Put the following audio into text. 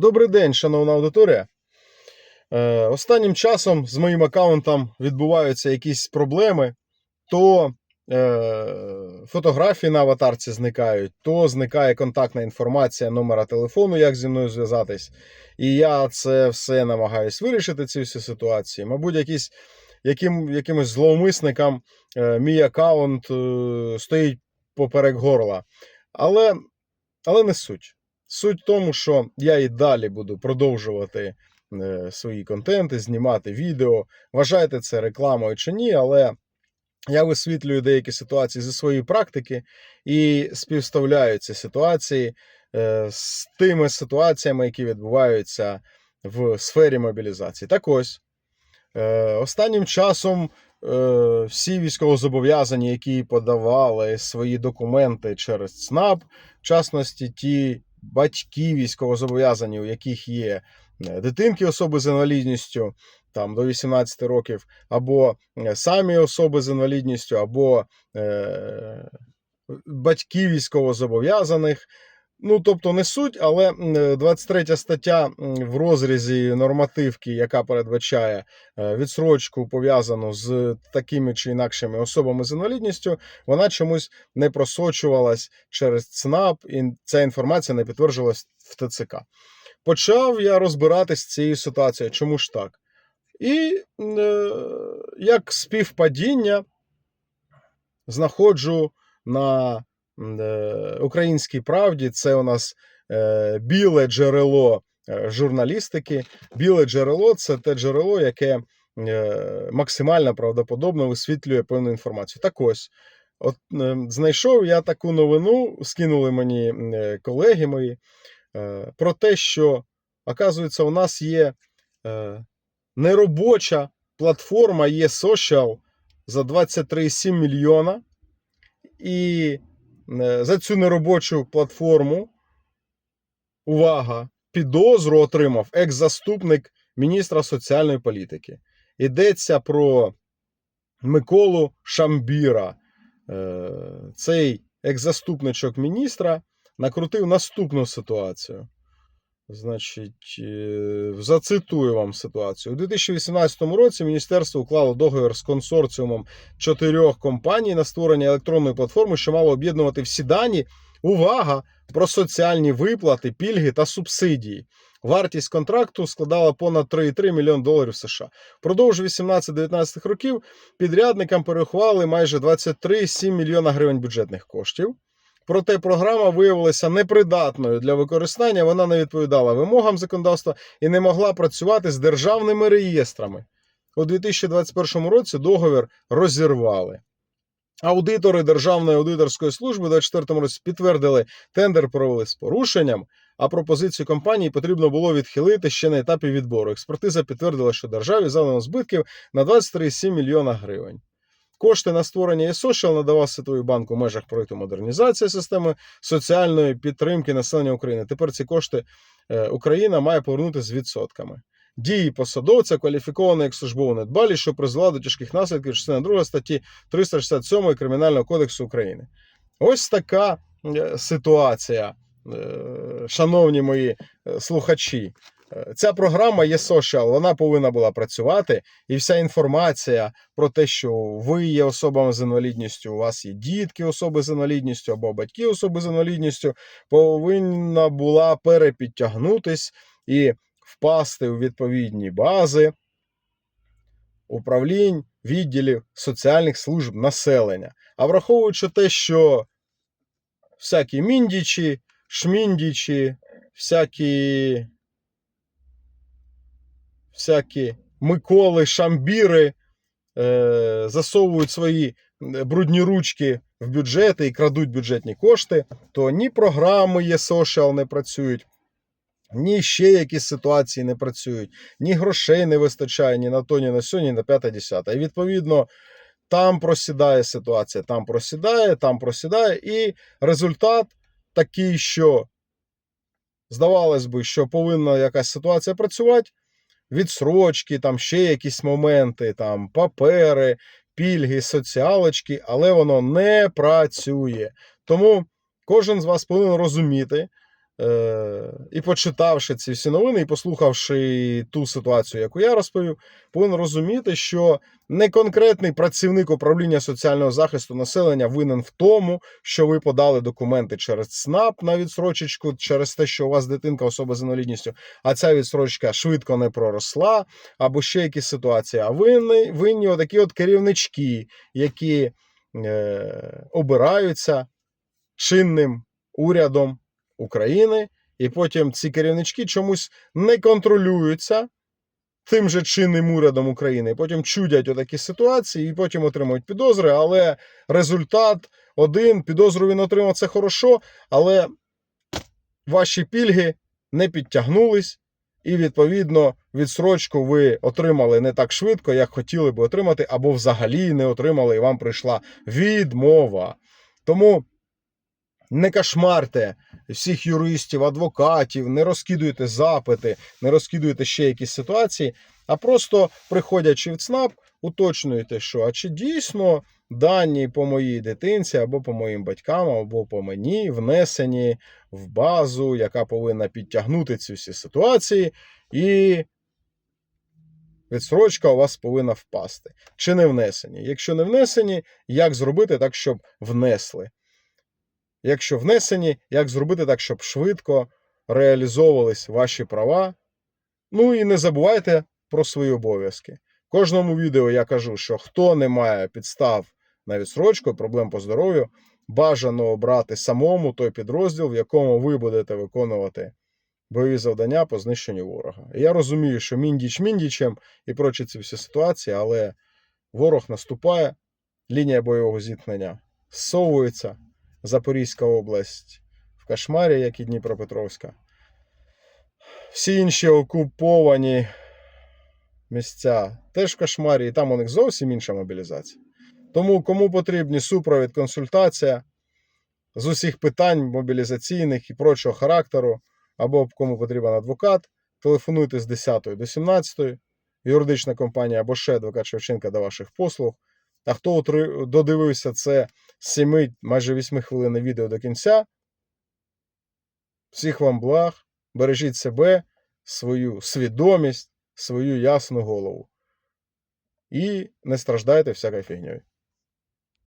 Добрий день, шановна аудиторія. Е, останнім часом з моїм аккаунтом відбуваються якісь проблеми, то е, фотографії на аватарці зникають, то зникає контактна інформація номера телефону, як зі мною зв'язатись. І я це все намагаюсь вирішити, ці всі ситуації. Мабуть, якісь, яким, якимось зловмисникам е, мій аккаунт е, стоїть поперек горла. Але, але не суть. Суть в тому, що я і далі буду продовжувати е, свої контенти, знімати відео. Вважайте це рекламою чи ні, але я висвітлюю деякі ситуації зі своєї практики і співставляю ці ситуації е, з тими ситуаціями, які відбуваються в сфері мобілізації. Так ось, е, останнім часом всі військовозобов'язані, які подавали свої документи через ЦНАП, в частності ті батьки військовозобов'язані, у яких є е, дитинки особи з інвалідністю там, до 18 років, або е, самі особи з інвалідністю, або е, батьки військовозобов'язаних. Ну, тобто не суть, але м, е, 23 стаття в розрізі нормативки, яка передбачає е, відсрочку пов'язану з такими чи інакшими особами з інвалідністю, вона чомусь не просочувалась через ЦНАП, і ця інформація не підтверджувалась в ТЦК. Почав я розбиратись з цією ситуацією, чому ж так? І е, як співпадіння знаходжу на українській правді, це у нас е, біле джерело е, журналістики. Біле джерело це те джерело, яке е, максимально правдоподобно висвітлює певну інформацію. Так ось, от е, знайшов я таку новину, скинули мені е, колеги мої, е, про те, що, оказується, у нас є е, неробоча платформа eSocial за 23,7 мільйона. І е, за цю неробочу платформу, увага, підозру отримав екс-заступник міністра соціальної політики. Йдеться про Миколу Шамбіра. Е, Цей екс-заступничок міністра накрутив наступну ситуацію. Значить, е, зацитую вам ситуацію. У 2018 році міністерство уклало договір з консорціумом чотирьох компаній на створення електронної платформи, що мало об'єднувати всі дані. Увага! Про соціальні виплати, пільги та субсидії. Вартість контракту складала понад 3,3 мільйон доларів США. Впродовж 18-19 років підрядникам перерахували майже 23,7 мільйона гривень бюджетних коштів. Проте програма виявилася непридатною для використання, вона не відповідала вимогам законодавства і не могла працювати з державними реєстрами. У 2021 році договір розірвали. Аудитори Державної аудиторської служби у 2024 році підтвердили, тендер провели з порушенням, а пропозицію компанії потрібно було відхилити ще на етапі відбору. Експертиза підтвердила, що державі завдано збитків на 23,7 мільйона гривень. Кошти на створення eSocial надавав Світовий банк у межах проєкту модернізації системи соціальної підтримки населення України. Тепер ці кошти е, Україна має повернути з відсотками. Дії посадовця кваліфіковані як службова недбалість, що призвела до тяжких наслідків частина 2 статті 367 Кримінального кодексу України. Ось така е, ситуація, е, шановні мої слухачі. Е, Ця програма є social, вона повинна була працювати, і вся інформація про те, що ви є особами з інвалідністю, у вас є дітки особи з інвалідністю або батьки особи з інвалідністю, повинна була перепідтягнутись і впасти у відповідні бази управлінь, відділів соціальних служб населення. А враховуючи те, що всякі міндічі, шміндічі, всякі всякі Миколи, Шамбіри е, засовують свої е, брудні ручки в бюджети і крадуть бюджетні кошти, то ні програми є social не працюють, ні ще якісь ситуації не працюють, ні грошей не вистачає ні на то, ні на сьо, ні на п'яте, десяте. І відповідно. Там просідає ситуація, там просідає, там просідає, і результат такий, що здавалось би, що повинна якась ситуація працювати, відсрочки, там ще якісь моменти, там папери, пільги, соціалочки, але воно не працює. Тому кожен з вас повинен розуміти, і почитавши ці всі новини, і послухавши ту ситуацію, яку я розповів, повинен розуміти, що не конкретний працівник управління соціального захисту населення винен в тому, що ви подали документи через ЦНАП на відсрочечку, через те, що у вас дитинка особа з інвалідністю, а ця відсрочка швидко не проросла, або ще якісь ситуації. А винні, винні отакі от керівнички, які е, обираються чинним урядом України, і потім ці керівнички чомусь не контролюються тим же чинним урядом України. Потім чудять отакі ситуації, і потім отримують підозри, але результат один, підозру він отримав це хорошо, але ваші пільги не підтягнулись, і, відповідно, відсрочку ви отримали не так швидко, як хотіли би отримати, або взагалі не отримали, і вам прийшла відмова. Тому не кошмарте всіх юристів, адвокатів, не розкидуйте запити, не розкидуйте ще якісь ситуації, а просто приходячи в ЦНАП, уточнюєте, що а чи дійсно дані по моїй дитинці, або по моїм батькам, або по мені внесені в базу, яка повинна підтягнути ці всі ситуації, і відсрочка у вас повинна впасти. Чи не внесені? Якщо не внесені, як зробити так, щоб внесли? Якщо внесені, як зробити так, щоб швидко реалізовувались ваші права? Ну і не забувайте про свої обов'язки. В кожному відео я кажу, що хто не має підстав на відсрочку, проблем по здоров'ю, бажано обрати самому той підрозділ, в якому ви будете виконувати бойові завдання по знищенню ворога. Я розумію, що міндіч міндічем і прочі ці всі ситуації, але ворог наступає, лінія бойового зіткнення зсовується, Запорізька область в кошмарі, як і Дніпропетровська. Всі інші окуповані місця теж в кошмарі, і там у них зовсім інша мобілізація. Тому кому потрібні супровід, консультація з усіх питань мобілізаційних і прочого характеру, або кому потрібен адвокат, телефонуйте з 10 до 17, юридична компанія або ще адвокат Шевченка до ваших послуг. А хто додивився це 7, майже 8 хвилин відео до кінця, всіх вам благ, бережіть себе, свою свідомість, свою ясну голову. І не страждайте всякою фігньою.